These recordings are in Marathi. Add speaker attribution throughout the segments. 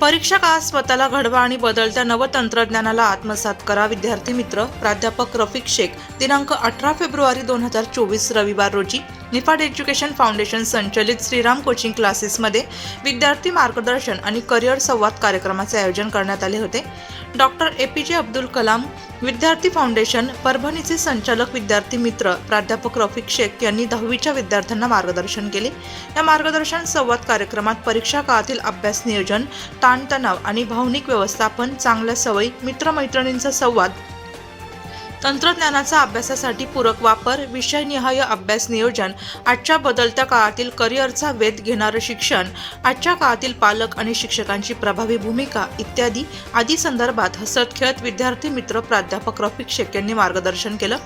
Speaker 1: परीक्षा काळात स्वतःला घडवा आणि बदलत्या नवतंत्रज्ञानाला आत्मसात करा. विद्यार्थी मित्र प्राध्यापक रफिक शेख दिनांक अठरा फेब्रुवारी दोन हजार चोवीस रविवार रोजी निफाड एज्युकेशन फाउंडेशन संचलित श्रीराम कोचिंग क्लासेसमध्ये विद्यार्थी मार्गदर्शन आणि करिअर संवाद कार्यक्रमाचे आयोजन करण्यात आले होते. डॉक्टर ए पी जे अब्दुल कलाम विद्यार्थी फाउंडेशन परभणीचे संचालक विद्यार्थी मित्र प्राध्यापक रफिक शेख यांनी दहावीच्या विद्यार्थ्यांना मार्गदर्शन केले. या मार्गदर्शन संवाद कार्यक्रमात परीक्षा काळातील अभ्यास नियोजन ताणतणाव आणि भावनिक व्यवस्थापन चांगल्या सवयी मित्रमैत्रिणींचा संवाद तंत्रज्ञानाचा अभ्यासासाठी पूरक वापर विषयनिहाय अभ्यास नियोजन आजच्या बदलत्या काळातील करिअरचा वेध घेणारं शिक्षण आजच्या काळातील पालक आणि शिक्षकांची प्रभावी भूमिका इत्यादी आदी संदर्भात हसत खेळत विद्यार्थी मित्र प्राध्यापक रफिक शेख यांनी मार्गदर्शन केलं.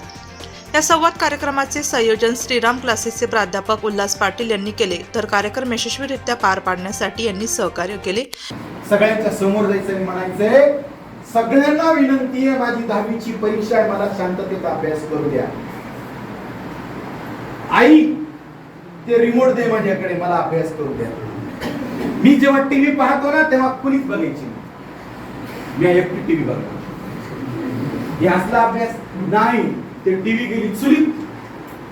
Speaker 1: या संवाद कार्यक्रमाचे संयोजन श्रीराम क्लासेसचे प्राध्यापक उल्हास पाटील यांनी केले तर कार्यक्रम यशस्वीरित्या पार पाडण्यासाठी यांनी सहकार्य केले.
Speaker 2: सगळ्यांच्या समोर जायचं आणि सगळ्यांना विनंती आहे माझी दहावीची परीक्षा आहे मला शांततेत अभ्यास करू द्या. आई ते रिमोट दे माझ्याकडे मला अभ्यास करू द्या. मी जेव्हा टीव्ही पाहतो ना तेव्हा कुणीच बघायची मी एकटी टीव्ही बघतो. हे असला अभ्यास नाही ते टीव्ही गेली चुलीत.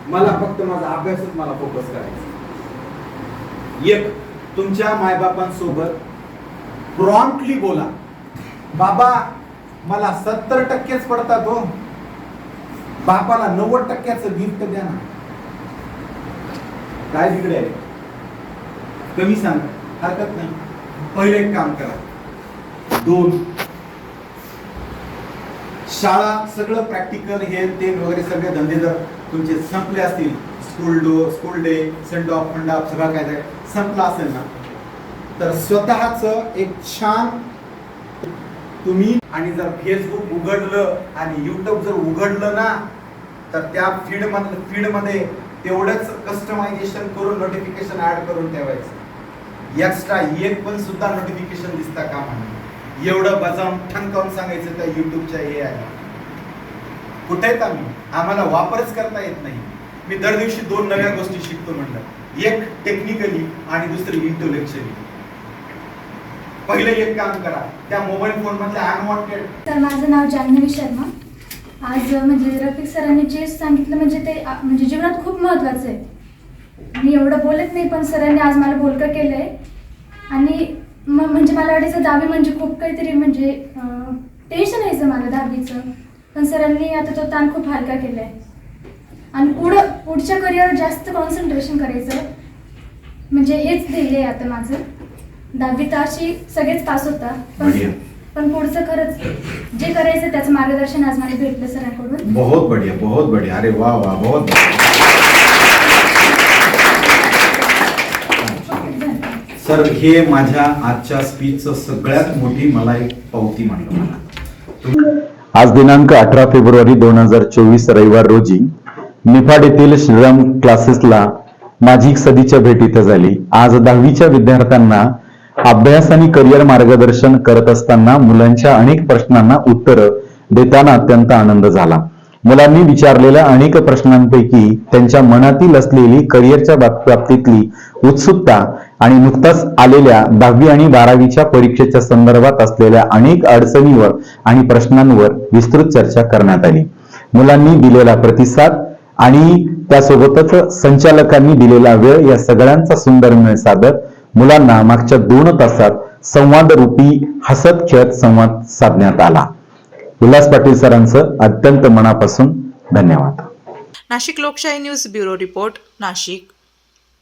Speaker 2: मला फक्त माझा अभ्यासच मला फोकस करायचा एक तुमच्या मायबापांसोबत प्रॉम्प्टली बोला. बाबा मला सत्तर टक्केच पडतात हो. बापाला नव्वद टक्क्याचं गिफ्ट द्या ना. काय तिकडे कमी सांग. हरकत नाही. पहिले एक काम करा. दोन. शाळा सगळं प्रॅक्टिकल हे ते वगैरे सगळे धंदे जर तुमचे संपले असतील school day school day send off fund of सगळं काय संपला असेल ना तर स्वतःच एक छान तुम्ही आणि जर फेसबुक उघडलं आणि युट्यूब जर उघडलं ना तर त्या फीड मधलं फीडमध्ये तेवढंच कस्टमायझेशन करून नोटिफिकेशन ऍड करून ठेवायचं. एक्स्ट्रा एक पण सुद्धा नोटिफिकेशन दिसता का म्हणून एवढं बजावून ठणकावून सांगायचं त्या युट्यूबच्या हे आहे कुठे आहेत आम्ही आम्हाला वापरच करता येत नाही. मी दर दिवशी दोन नव्या गोष्टी शिकतो म्हणलं. एक टेक्निकली आणि दुसरी इंटेलेक्च्युअली पहिले एक काम करा. त्या मोबाईल फोन मधले अनवॉन्टेड
Speaker 3: तर माझं नाव जान्हवी शर्मा. आज म्हणजे रफिक सरांनी जे सांगितलं म्हणजे ते म्हणजे जीवनात खूप महत्त्वाचं आहे. मी एवढं बोलत नाही पण सरांनी आज मला बोलकं केलं आहे आणि मग म्हणजे मला वाटायचं दहावी म्हणजे खूप काहीतरी म्हणजे टेन्शन यायचं मला दहावीचं. पण सरांनी आता तो ताण खूप हलका केला आहे आणि पुढं पुढच्या करिअरवर जास्त कॉन्सन्ट्रेशन करायचं. म्हणजे हेच ध्येय आहे आता माझं. दहावी तर अशी सगळेच पास होता. पण
Speaker 2: बढिया.
Speaker 3: पण पुढचं खरंच जे करायचं त्याचं मार्गदर्शन आज मला भेटलं सरांकडून.
Speaker 2: बहुत बढ़िया बहुत बढ़िया. अरे वाह वाह बहुत
Speaker 3: धन्यवाद.
Speaker 2: सर हे माझ्या आजच्या स्पीचचं सगळ्यात मोठी मला एक पावती म्हणलं मला.
Speaker 4: आज दिनांक अठरा फेब्रुवारी दोन हजार चोवीस रविवार रोजी निफाड येथील श्रीराम क्लासेसला माझी सदीच्या भेट इथं झाली. आज दहावीच्या विद्यार्थ्यांना अभ्यास आणि करिअर मार्गदर्शन करत असताना मुलांच्या अनेक प्रश्नांना उत्तर देताना अत्यंत आनंद झाला. मुलांनी विचारलेल्या अनेक प्रश्नांपैकी त्यांच्या मनातील असलेली करिअरच्या बाबतीतली उत्सुकता आणि नुकताच आलेल्या दहावी आणि बारावीच्या परीक्षेच्या संदर्भात असलेल्या अनेक अडचणीवर आणि प्रश्नांवर विस्तृत चर्चा करण्यात आली. मुलांनी दिलेला प्रतिसाद आणि त्यासोबतच संचालकांनी दिलेला वेळ या सगळ्यांचा सुंदर मेळ साधत मुलांना मागच्या दोन तासात संवाद रूपी हसत खेळत संवाद साधण्यात आला. उल्हास पाटील सरांचं अत्यंत मनापासून धन्यवाद.
Speaker 1: नाशिक लोकशाही न्यूज ब्युरो रिपोर्ट नाशिक.